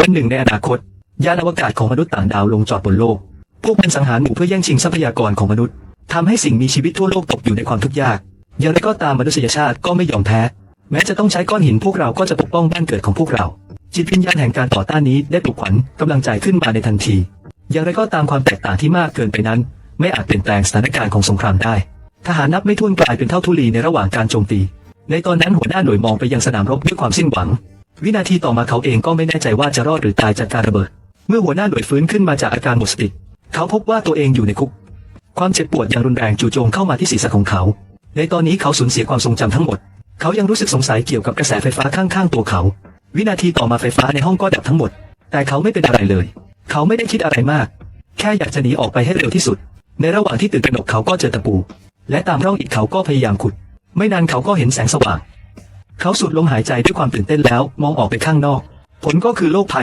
วันหนึ่งในอนาคต ยานอวกาศของมนุษย์ต่างดาวลงจอดบนโลก พวกมันสังหารหมู่เพื่อแย่งชิงทรัพยากรของมนุษย์ทำให้สิ่งมีชีวิตทั่วโลกตกอยู่ในความทุกข์ยาก อย่างไรก็ตามมนุษยชาติก็ไม่ยอมแพ้ แม้จะต้องใช้ก้อนหินพวกเราก็จะปกป้องบ้านเกิดของพวกเรา จิตวิญญาณแห่งการต่อต้านนี้ได้ปลุกขวัญกำลังใจขึ้นมาในทันที อย่างไรก็ตามความแตกต่างที่มากเกินไปนั้น ไม่อาจเปลี่ยนแปลงสถานการณ์ของสงครามได้ ทหารนับไม่ถ้วนกลายเป็นเท่าทุลีในระหว่างการโจมตี ในตอนนั้นหัวหน้าหน่วยมองไปยังสนามรบด้วยความสิ้นหวัง วินาทีต่อมาเขาเองก็ไม่แน่ใจว่าจะรอดหรือตายจากการระเบิด เมื่อหัวหน้าหน่วยฟื้นขึ้นมาจากอาการหมดสติ เขาพบว่าตัวเองอยู่ในคุก ความเจ็บปวดอย่างรุนแรงจู่โจมเข้ามาที่ศีรษะของเขา ในตอนนี้เขาสูญเสียความทรงจำทั้งหมด เขายังรู้สึกสงสัยเกี่ยวกับกระแสไฟฟ้าข้างๆตัวเขา วินาทีต่อมาไฟฟ้าในห้องก็ดับทั้งหมด แต่เขาไม่เป็นอะไรเลย เขาไม่ได้คิดอะไรมาก แค่อยากจะหนีออกไปให้เร็วที่สุด ในระหว่างที่ตื่นตระหนกเขาก็เจอตะปู และตามร่องอิฐเขาก็พยายามขุด ไม่นานเขาก็เห็นแสงสว่าง เขาสูดลมหายใจด้วยความตื่นเต้นแล้วมองออกไปข้างนอก ผลก็คือโรคภัย